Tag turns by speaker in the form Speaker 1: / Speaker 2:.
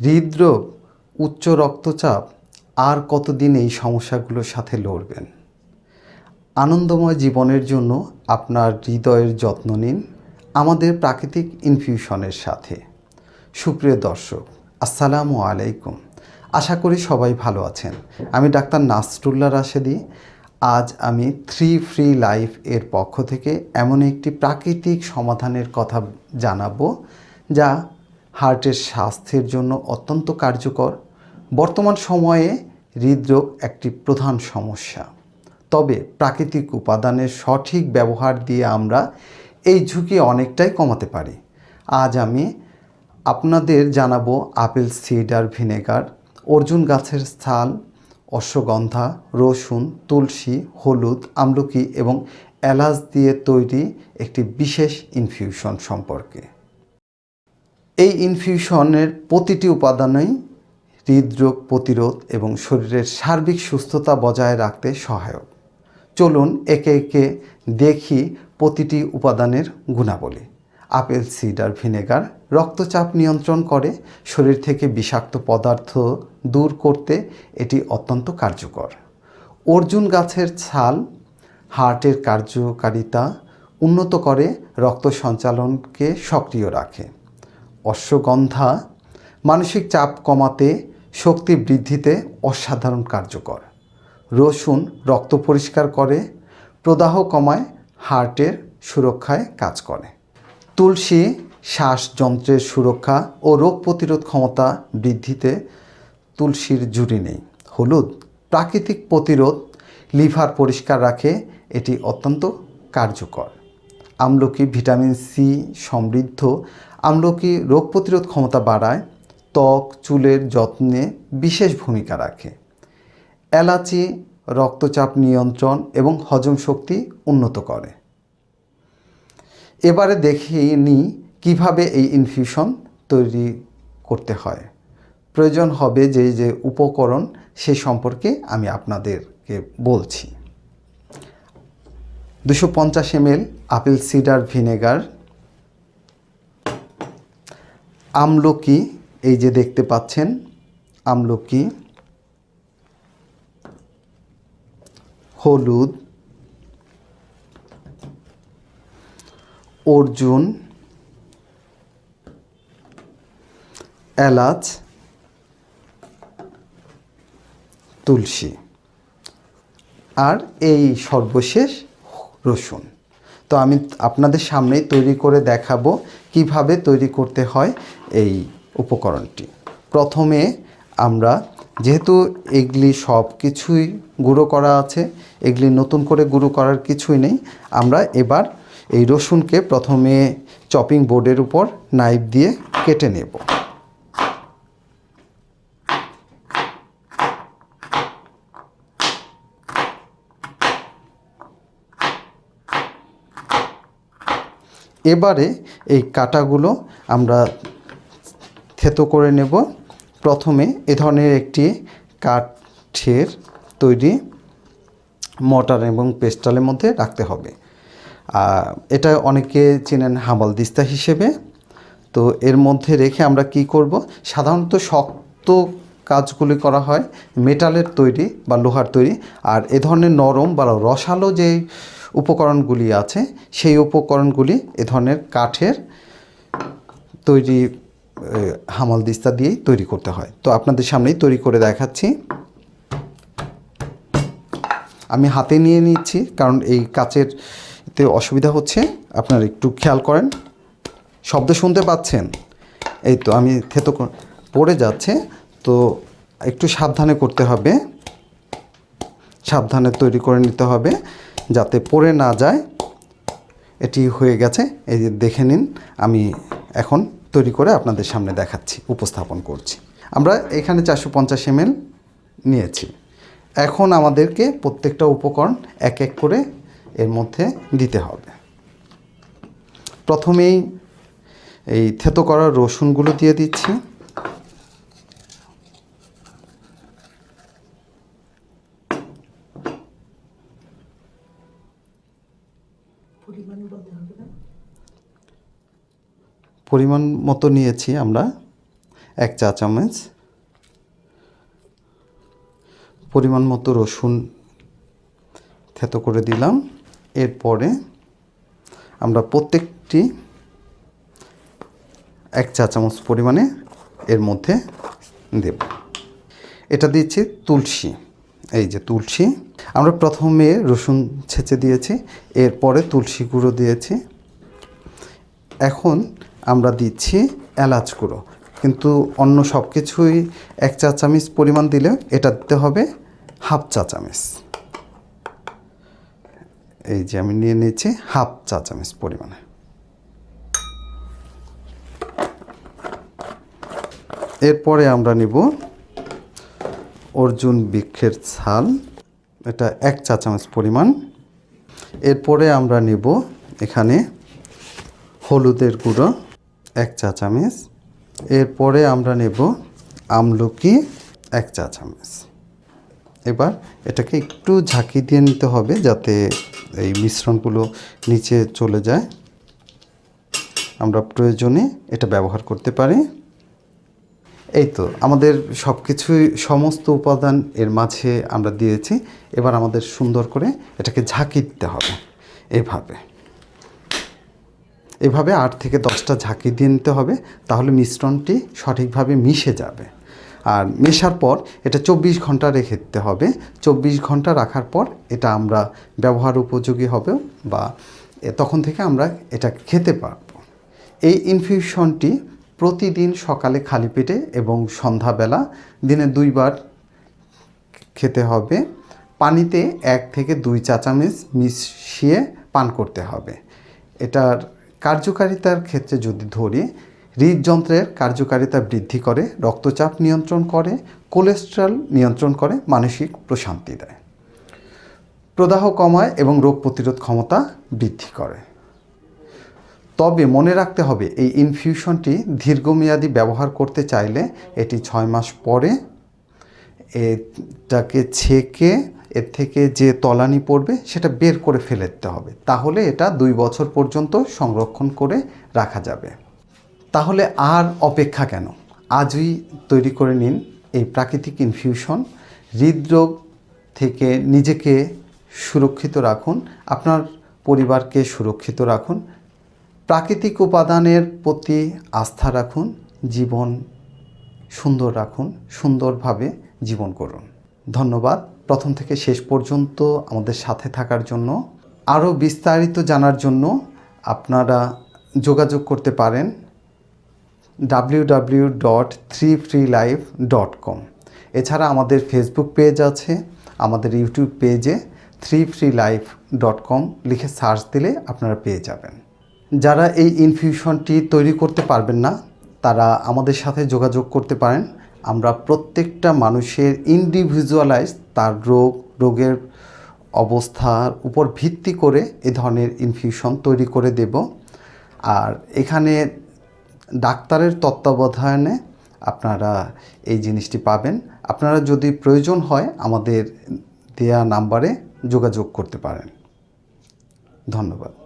Speaker 1: হৃদরোগ, উচ্চ রক্তচাপ আর কতদিন এই সমস্যাগুলোর সাথে লড়বেন? আনন্দময় জীবনের জন্য আপনার হৃদয়ের যত্ন নিন আমাদের প্রাকৃতিক ইনফিউশনের সাথে। সুপ্রিয় দর্শক, আসসালামু আলাইকুম। আশা করি সবাই ভালো আছেন। আমি ডাক্তার নাসরুল্লাহ রাশেদি। আজ আমি থ্রি ফ্রি লাইফ এর পক্ষ থেকে এমন একটি প্রাকৃতিক সমাধানের কথা জানাব যা হার্টের স্বাস্থ্যের জন্য অত্যন্ত কার্যকর। বর্তমান সময়ে হৃদরোগ একটি প্রধান সমস্যা। তবে প্রাকৃতিক উপাদানের সঠিক ব্যবহার দিয়ে আমরা এই ঝুঁকি অনেকটাই কমাতে পারি। আজ আমি আপনাদের জানাব আপেল সিডার ভিনেগার, অর্জুন গাছের ছাল, অশ্বগন্ধা, রসুন, তুলসী, হলুদ, আমলকি এবং এলাচ দিয়ে তৈরি একটি বিশেষ ইনফিউশন সম্পর্কে। এই ইনফিউশনের প্রতিটি উপাদানই হৃদরোগ প্রতিরোধ এবং শরীরের সার্বিক সুস্থতা বজায় রাখতে সহায়ক। চলুন একে একে দেখি প্রতিটি উপাদানের গুণাবলী। আপেল, সিডার, ভিনেগার রক্তচাপ নিয়ন্ত্রণ করে, শরীর থেকে বিষাক্ত পদার্থ দূর করতে এটি অত্যন্ত কার্যকর। অর্জুন গাছের ছাল হার্টের কার্যকারিতা উন্নত করে, রক্ত সঞ্চালনকে সক্রিয় রাখে। অশ্বগন্ধা মানসিক চাপ কমাতে, শক্তি বৃদ্ধিতে অসাধারণ কার্যকর। রসুন রক্ত পরিষ্কার করে, প্রদাহ কমায়, হার্টের সুরক্ষায় কাজ করে। তুলসী শ্বাসযন্ত্রের সুরক্ষা ও রোগ প্রতিরোধ ক্ষমতা বৃদ্ধিতে তুলসীর জুড়ি নেই। হলুদ প্রাকৃতিক প্রতিরোধ লিভার পরিষ্কার রাখে, এটি অত্যন্ত কার্যকর। আমলকি ভিটামিন সি সমৃদ্ধ। আমলকি রোগ প্রতিরোধ ক্ষমতা বাড়ায়, ত্বক, চুলের যত্নে বিশেষ ভূমিকা রাখে। এলাচি, রক্তচাপ নিয়ন্ত্রণ এবং হজম শক্তি উন্নত করে। এবারে দেখিয়ে নিই কীভাবে এই ইনফিউশন তৈরি করতে হয়। প্রয়োজন হবে যে যে উপকরণ সে সম্পর্কে আমি আপনাদেরকে বলছি। দুশো পঞ্চাশ এমএল আপেল সিডার ভিনেগার। আমলকি, এই যে দেখতে পাচ্ছেন, আমলকি। হলুদ। অর্জুন। এলাচ। তুলসী। আর এই সর্বশেষ রসুন। তো আমি আপনাদের সামনেই তৈরি করে দেখাবো কীভাবে তৈরি করতে হয় এই উপকরণটি। প্রথমে আমরা যেহেতু এগুলি সব কিছুই গুঁড়ো করা আছে, এগুলি নতুন করে গুঁড়ো করার কিছুই নেই, আমরা এবার এই রসুনকে প্রথমে চপিং বোর্ডের উপর নাইফ দিয়ে কেটে নেব। এবারে এই কাটাগুলো আমরা থেতো করে নেব। প্রথমে এ ধরনের একটি কাঠের তৈরি মটার এবং পেস্টালের মধ্যে রাখতে হবে। এটা অনেকে চেনেন হামাল দিস্তা হিসেবে। তো এর মধ্যে রেখে আমরা কি করব? সাধারণত শক্ত কাজগুলি করা হয়, মেটালের তৈরি বা লোহার তৈরি, আর এ ধরনের নরম বা রসালো যে উপকরণগুলি আছে। সেই উপকরণগুলি এ ধরনের কাঠের তৈরি হামাল দিস্তা দিয়েই তৈরি করতে হয়। তো আপনাদের সামনেই তৈরি করে দেখাচ্ছি। আমি হাতে নিয়ে নিচ্ছি কারণ এই কাচের তে অসুবিধা হচ্ছে। আপনারা একটু খেয়াল করেন। শব্দ শুনতে পাচ্ছেন? এই তো আমি থেতো পড়ে যাচ্ছে। তো একটু সাবধানে করতে হবে। সাবধানে তৈরি করে নিতে হবে। যাতে পড়ে না যায়। এটি হয়ে গেছে। এই যে দেখে নিন, আমি এখন তৈরি করে আপনাদের সামনে দেখাচ্ছি, উপস্থাপন করছি। আমরা এখানে চারশো পঞ্চাশ এমএল নিয়েছি। এখন আমাদেরকে প্রত্যেকটা উপকরণ এক এক করে এর মধ্যে দিতে হবে। প্রথমেই এই থেতো করা রসুনগুলো দিয়ে দিচ্ছি। পরিমাণ মতো নিয়েছি আমরা। এক চা চামচ। পরিমাণ মতো রসুন থেতো করে দিলাম। এরপরে আমরা প্রত্যেকটি এক চা চামচ পরিমাণে এর মধ্যে দেব। এটা দিচ্ছি তুলসী। এই যে তুলসী, আমরা প্রথমে রসুন ছেঁচে দিয়েছি, এরপরে তুলসী গুঁড়ো দিয়েছি। এখন আমরা দিচ্ছি এলাচ গুঁড়ো, কিন্তু অন্য সব কিছুই এক চা চামচ পরিমাণ দিলে এটা দিতে হবে হাফ চা চামচ। এই যে আমি নিয়ে নিয়েছি হাফ চা চামচ পরিমাণে। এরপরে আমরা নিব অর্জুন বৃক্ষের ছাল, এটা এক চা চামচ পরিমাণ। এরপরে আমরা নেব এখানে হলুদের গুঁড়ো, এক চা চামচ এরপরে আমরা নেব আমলকি, এক চা চামচ এবার এটাকে একটু ঝাঁকি দিয়ে নিতে হবে যাতে এই মিশ্রণগুলো নিচে চলে যায়। আমরা প্রয়োজনে এটা ব্যবহার করতে পারি। এই তো আমাদের সব কিছুই সমস্ত উপাদান এর মাঝে আমরা দিয়েছি। এবার আমাদের সুন্দর করে এটাকে ঝাঁকি দিতে হবে, এভাবে। এভাবে আট থেকে দশটা ঝাঁকি দিয়ে নিতে হবে, তাহলে মিশ্রণটি সঠিকভাবে মিশে যাবে। আর মেশার পর এটা চব্বিশ ঘণ্টা রেখে দিতে হবে। চব্বিশ ঘণ্টা রাখার পর এটা আমরা ব্যবহার উপযোগী হবে বা তখন থেকে আমরা এটা খেতে পারব। এই ইনফিউশনটি প্রতিদিন সকালে খালি পেটে এবং সন্ধ্যাবেলা দিনে দুইবার খেতে হবে। পানিতে এক থেকে দুই চা চামচ মিশিয়ে পান করতে হবে। এটার কার্যকারিতার ক্ষেত্রে যদি ধরি, হৃদযন্ত্রের কার্যকারিতা বৃদ্ধি করে, রক্তচাপ নিয়ন্ত্রণ করে, কোলেস্ট্রল নিয়ন্ত্রণ করে, মানসিক প্রশান্তি দেয়। প্রদাহ কমায় এবং রোগ প্রতিরোধ ক্ষমতা বৃদ্ধি করে। তবে মনে রাখতে হবে, এই ইনফিউশনটি দীর্ঘমেয়াদী ব্যবহার করতে চাইলে এটি ছয় মাস পরে এটাকে ছেঁকে, এর থেকে যে তলানি পড়বে সেটা বের করে ফেলে দিতে হবে। তাহলে এটা দুই বছর পর্যন্ত সংরক্ষণ করে রাখা যাবে। তাহলে আর অপেক্ষা কেন? আজই তৈরি করে নিন এই প্রাকৃতিক ইনফিউশন হৃদরোগ থেকে নিজেকে সুরক্ষিত রাখুন, আপনার পরিবারকে সুরক্ষিত রাখুন প্রাকৃতিক উপাদানের প্রতি আস্থা রাখুন, জীবন সুন্দর রাখুন, সুন্দরভাবে জীবন করুন। ধন্যবাদ। প্রথম থেকে শেষ পর্যন্ত আমাদের সাথে থাকার জন্য। আরও বিস্তারিত জানার জন্য আপনারা যোগাযোগ করতে পারেন W W dot three free life dot com এছাড়া আমাদের ফেসবুক পেজ আছে, আমাদের ইউটিউব পেজে three free life dot com লিখে সার্চ দিলে আপনারা পেয়ে যাবেন। যারা এই ইনফিউশনটি তৈরি করতে পারবেন না, তারা আমাদের সাথে যোগাযোগ করতে পারেন। আমরা প্রত্যেকটা মানুষের ইন্ডিভিজুয়ালাইজ তার রোগ, রোগের অবস্থার উপর ভিত্তি করে এ ধরনের ইনফিউশন তৈরি করে দেব। আর এখানে ডাক্তারের তত্ত্বাবধানে আপনারা এই জিনিসটি পাবেন। আপনারা যদি প্রয়োজন হয় আমাদের দেয়া নাম্বারে যোগাযোগ করতে পারেন। ধন্যবাদ।